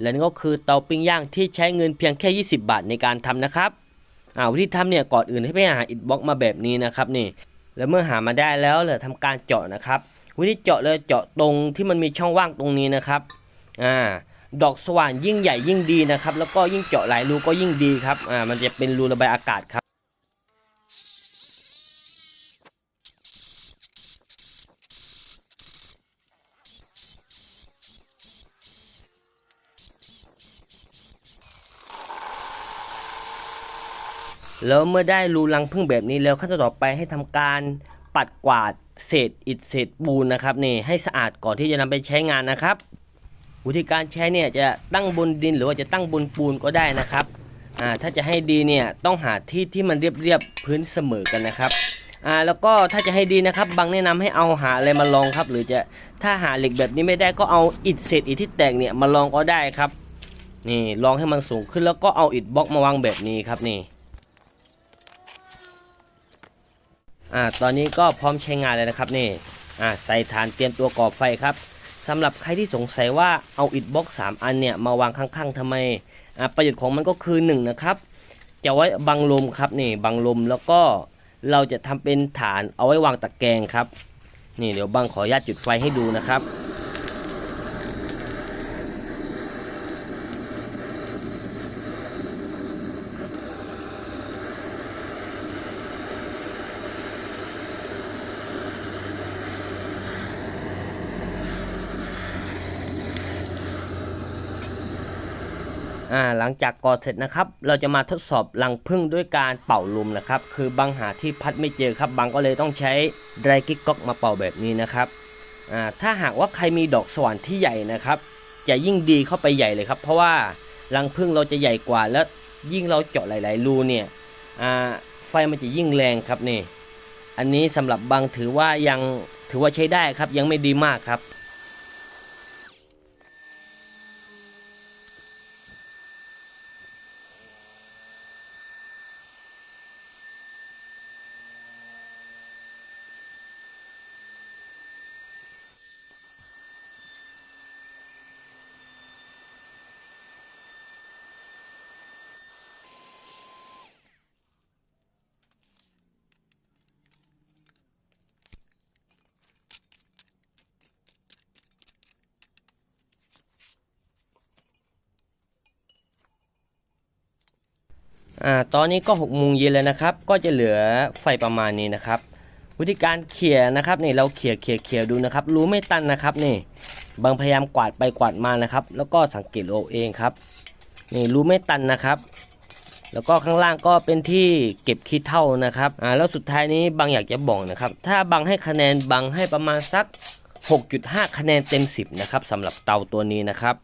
และนี่ก็คือเตาปิ้งย่างที่ใช้เงินเพียงแค่ 20 บาทในการทำนะครับอ่าวิธีทำเนี่ยก่อนอื่นให้ไปหาอิฐบล็อกมาแบบนี้นะครับนี่แล้วเมื่อหามาได้แล้วเราทำการเจาะนะครับ วิธีเจาะเลยเจาะตรงที่มันมีช่องว่างตรงนี้นะครับอ่าดอกสว่านยิ่งใหญ่ยิ่งดีนะครับ แล้วก็ยิ่งเจาะหลายรูก็ยิ่งดีครับอ่ามันจะเป็นรูระบายอากาศครับ แล้วเมื่อได้รูรังพึ่งแบบนี้แล้วขั้นตอนต่อไปให้ทำการปัดกวาดเศษอิฐเศษปูนนะครับนี่ให้สะอาดก่อนที่จะนำไปใช้งานนะครับ วิธีการใช้เนี่ยจะตั้งบนดินหรือว่าจะตั้งบนปูนก็ได้นะครับอ่าถ้าจะให้ดีเนี่ยต้องหาที่ที่มันเรียบๆพื้นเสมอกันนะครับอ่าแล้วก็ถ้าจะให้ดีนะครับบางแนะนำให้เอาหาอะไรมาลองครับ หรือจะถ้าหาเหล็กแบบนี้ไม่ได้ก็เอาอิฐเศษอิฐที่แตกเนี่ยมาลองก็ได้ครับนี่ลองให้มันสูงขึ้นแล้วก็เอาอิฐบล็อกมาวางแบบนี้ครับนี่ อ่าตอนนี้ก็พร้อมใช้งานเลยนะครับนี่อ่าใส่ฐานเตรียมตัวก่อไฟครับสำหรับใครที่สงสัยว่าเอาอิฐบล็อก3 อันเนี่ยมาวางข้างๆทำไมอ่าประโยชน์ของมันก็คือ1นะครับจะไว้บังลมครับนี่บังลมแล้วก็เราจะทำเป็นฐานเอาไว้วางตะแกรงครับนี่เดี๋ยวบังขออนุญาตจุดไฟให้ดูนะครับ อ่าหลังจากก่อเสร็จนะครับ เราจะมาทดสอบรังผึ้งด้วยการเป่าลมนะครับ คือบางหาที่พัดไม่เจอครับบางก็เลยต้องใช้ไดรกิ๊กก๊อกมาเป่าแบบนี้นะครับอ่าถ้าหากว่าใครมีดอกสว่านที่ใหญ่นะครับ จะยิ่งดีเข้าไปใหญ่เลยครับ เพราะว่ารังผึ้งเราจะใหญ่กว่าแล้วยิ่งเราเจาะหลาย ๆ รูเนี่ยอ่าไฟมันจะยิ่งแรงครับนี่ อันนี้สำหรับบางถือว่ายังถือว่าใช้ได้ครับยังไม่ดีมากครับ อ่าตอนนี้ก็6กโมงเย็นแล้วนะครับ ก็จะเหลือไฟประมาณนี้นะครับ วิธีการเขี่ยนะครับนี่เราเขี่ยเขี่ยเขี่ยดูนะครับ รู้ไม่ตันนะครับนี่บางพยายามกวาดไปกวาดมานะครับ แล้วก็สังเกตเอาเองครับนี่รู้ไม่ตันนะครับ แล้วก็ข้างล่างก็เป็นที่เก็บขี้เท่านะครับอ่าแล้วสุดท้ายนี้บางอยากจะบอกนะครับ ถ้าบางให้คะแนนบางให้ประมาณสัก 6.5 คะแนนเต็ม 10 นะครับสำหรับเตาตัวนี้นะครับ